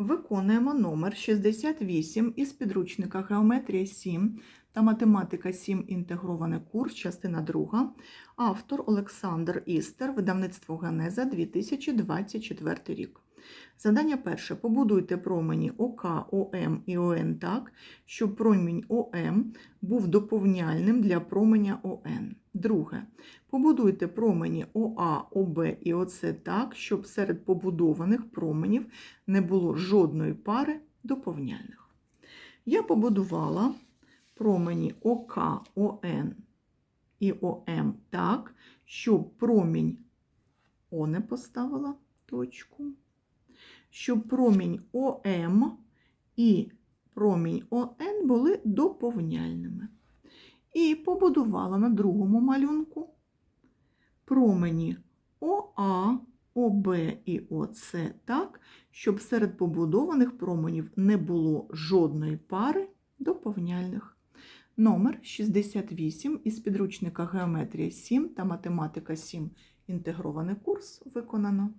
Виконуємо номер 68 із підручника Геометрія 7 та Математика 7. Інтегрований курс, частина 2. Автор Олександр Істер, видавництво Генеза 2024 рік. Задання перше. Побудуйте промені ОК, ОМ і ОН так, щоб промінь ОМ був доповняльним для променя ОН. Друге. Побудуйте промені ОА, ОБ і ОЦ так, щоб серед побудованих променів не було жодної пари доповняльних. Я побудувала промені ОК, ОН і ОМ так, щоб промінь О не поставила точку, щоб промінь ОМ і промінь ОН були доповняльними. І побудувала на другому малюнку промені ОА, ОБ і ОЦ так, щоб серед побудованих променів не було жодної пари доповняльних. Номер 68 із підручника Геометрія 7 та Математика 7. Інтегрований курс виконано.